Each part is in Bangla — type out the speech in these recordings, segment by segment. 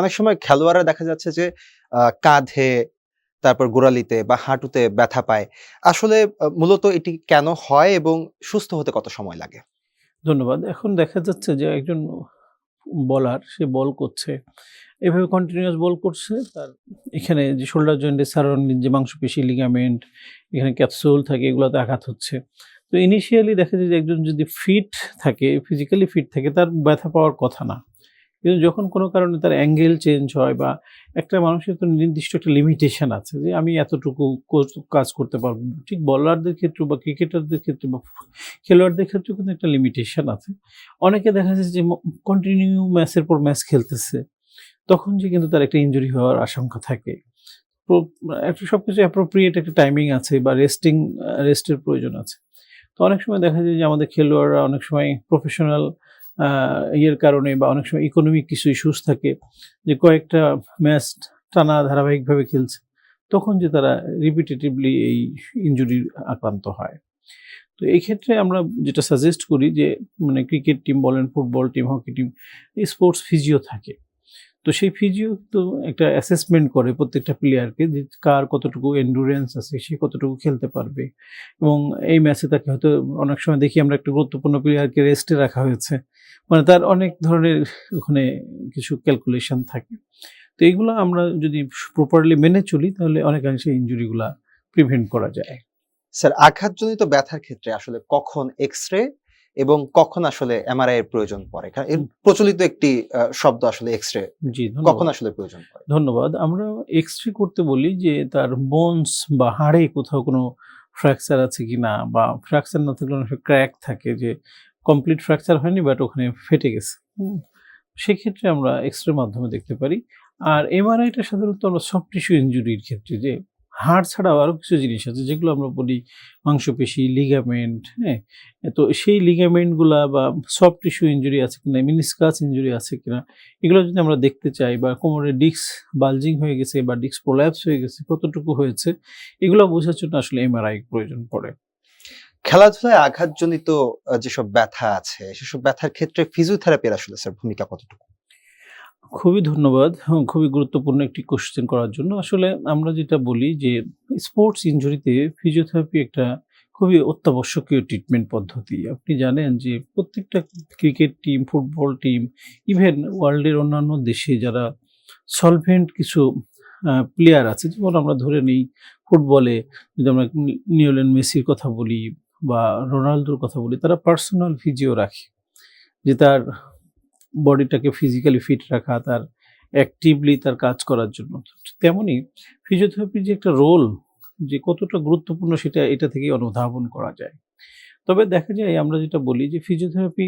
অনেক সময় খেলোয়াড়রা দেখা যাচ্ছে যে কাঁধে, তারপর গোড়ালিতে বা হাঁটুতে ব্যথা পায়। আসলে মূলত এটি কেন হয় এবং সুস্থ হতে কত সময় লাগে? ধন্যবাদ। এখন দেখা যাচ্ছে যে, একজন বলার, সে বল করছে, এভাবে কন্টিনিউয়াস বল করছে, তার এখানে যে শোল্ডার জয়েন্টের সারাউন্ডিং যে মাংসপেশি লিগামেন্ট এখানে ক্যাপসুল থাকে, এগুলোতে আঘাত হচ্ছে। তো ইনিশিয়ালি দেখা যায় যে, একজন যদি ফিট থাকে ফিজিক্যালি ফিট থাকে, তার ব্যথা পাওয়ার কথা না। কিন্তু যখন কোনো কারণে তার অ্যাঙ্গেল চেঞ্জ হয় বা একটা মানুষের তো নির্দিষ্ট একটা লিমিটেশন আছে যে আমি এতটুকু কাজ করতে পারব। ঠিক বলারদের ক্ষেত্রে বা ক্রিকেটারদের ক্ষেত্রে বা খেলোয়াড়দের ক্ষেত্রে কিন্তু একটা লিমিটেশন আছে। অনেকে দেখা যাচ্ছে যে কন্টিনিউ ম্যাচের পর ম্যাচ খেলতেছে, তখন যে কিন্তু তার একটা ইনজুরি হওয়ার আশঙ্কা থাকে। একটা সব কিছু অ্যাপ্রোপ্রিয়েট একটা টাইমিং আছে বা রেস্টিং রেস্টের প্রয়োজন আছে। তো অনেক সময় দেখা যায় যে আমাদের খেলোয়াড়রা অনেক সময় প্রফেশনাল ইয়ের কারণে বা অনেক সময় ইকোনমিক কিছু ইস্যুস থাকে, যে কয়েকটা ম্যাচ টানা ধারাবাহিকভাবে খেলছে, তখন যে তারা রিপিটেটিভলি এই ইঞ্জুরির আক্রান্ত হয়। তো এই ক্ষেত্রে আমরা যেটা সাজেস্ট করি যে মানে ক্রিকেট টিম বলেন football team hockey team sports physio থাকে। তো সেই ফিজিও তো একটা অ্যাসেসমেন্ট করে প্রত্যেকটা প্লেয়ারকে যে কার কতটুকু এন্ডুরেন্স আছে, সে কতটুকু খেলতে পারবে। এবং এই ম্যাচে তাকে হয়তো অনেক সময় দেখি আমরা একটা গুরুত্বপূর্ণ প্লেয়ারকে রেস্টে রাখা হয়েছে। মানে তার অনেক ধরনের ওখানে কিছু ক্যালকুলেশন থাকে। তো এইগুলো আমরা যদি প্রপারলি মেনে চলি, তাহলে অনেকাংশে ইঞ্জুরিগুলা প্রিভেন্ট করা যায়। স্যার, আঘাতজনিত ব্যথার ক্ষেত্রে আসলে কখন এক্স রে এবং কখন আসলে এমআরআই এর প্রয়োজন পড়ে? কারণ এর প্রচলিত একটি শব্দ আসলে এক্স রে জি কখন আসলে প্রয়োজন পড়ে? ধন্যবাদ। আমরা এক্স রে করতে বলি যে তার বোনস বা হাড়ে কোথাও কোনো ফ্র্যাকচার আছে কি না বা ফ্র্যাকচার না থাকলে অনেক ক্র্যাক থাকে যে কমপ্লিট ফ্র্যাকচার হয়নি বাট ওখানে ফেটে গেছে। সেক্ষেত্রে আমরা এক্স রে মাধ্যমে দেখতে পারি। আর এমআরআইটা সাধারণত আমরা সফট টিস্যু ইঞ্জুরির ক্ষেত্রে যে হাড় ছাড়াও আরও কিছু জিনিস আছে, যেগুলো আমরা বলি মাংসপেশি লিগামেন্ট হ্যাঁ? তো সেই লিগামেন্টগুলা বা সফট টিস্যু ইঞ্জুরি আছে কিনা মিনিসকাস ইঞ্জুরি আছে কিনা, এগুলো যদি আমরা দেখতে চাই বা কোমরে ডিস্ক বালজিং হয়ে গেছে বা ডিস্ক প্রোল্যাপস হয়ে গেছে, কতটুকু হয়েছে, এগুলো বোঝার জন্য আসলে এমআরআই প্রয়োজন পড়ে। খেলাধুলায় আঘাতজনিত যেসব ব্যথা আছে, সেসব ব্যথার ক্ষেত্রে ফিজিওথেরাপির আসলে স্যার ভূমিকা কতটুকু? খুবই ধন্যবাদ হ্যাঁ, খুবই গুরুত্বপূর্ণ একটি কোশ্চেন করার জন্য। আসলে আমরা যেটা বলি যে স্পোর্টস ইঞ্জুরিতে ফিজিওথেরাপি একটা খুবই অত্যাবশ্যকীয় ট্রিটমেন্ট পদ্ধতি। আপনি জানেন যে প্রত্যেকটা cricket team football team even ওয়ার্ল্ডের অন্যান্য দেশে যারা সলভেন্ট কিছু প্লেয়ার আছে যেমন আমরা ধরে নিই ফুটবলে যদি আমরা নিওলেন মেসির কথা বলি বা রোনালদোর কথা বলি তারা পার্সোনাল ফিজিও রাখে যে তার বডিটাকে ফিজিক্যালি ফিট রাখা, তার অ্যাক্টিভলি তার কাজ করার জন্য। তেমনি ফিজিওথেরাপির যে একটা রোল যে কতটা গুরুত্বপূর্ণ সেটা এটা থেকেই অনুধাবন করা যায়। তবে দেখা যায়, আমরা যেটা বলি যে ফিজিওথেরাপি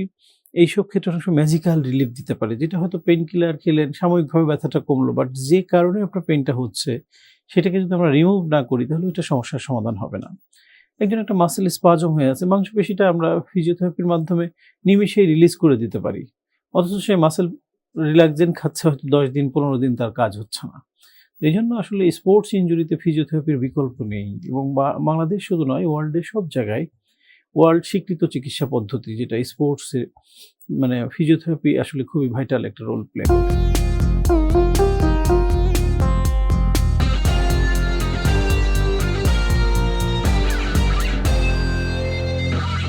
এইসব ক্ষেত্রে অনেক সময় ম্যাজিক্যাল রিলিফ দিতে পারে, যেটা হয়তো পেন কিলার খেলেন, সাময়িকভাবে ব্যথাটা কমলো বাট যে কারণে আপনার পেনটা হচ্ছে, সেটাকে যদি আমরা রিমুভ না করি, তাহলে ওইটা সমস্যার সমাধান হবে না। একজন একটা মাসেল স্পাজম হয়ে আছে, মাংসপেশিটা আমরা ফিজিওথেরাপির মাধ্যমে নিমিশেই রিলিজ করে দিতে পারি। অথচ সে মাসেল রিল্যাক্সেন্ট খাচ্ছে হয়তো দশ দিন, পনেরো দিন তার কাজ হচ্ছে না। এই জন্য আসলে স্পোর্টস ইঞ্জুরিতে ফিজিওথেরাপির বিকল্প নেই এবং বাংলাদেশ শুধু নয় ওয়ার্ল্ডের সব জায়গায় ওয়ার্ল্ড স্বীকৃত চিকিৎসা পদ্ধতি যেটা স্পোর্টসে মানে ফিজিওথেরাপি আসলে খুবই ভাইটাল একটা রোল প্লে করে।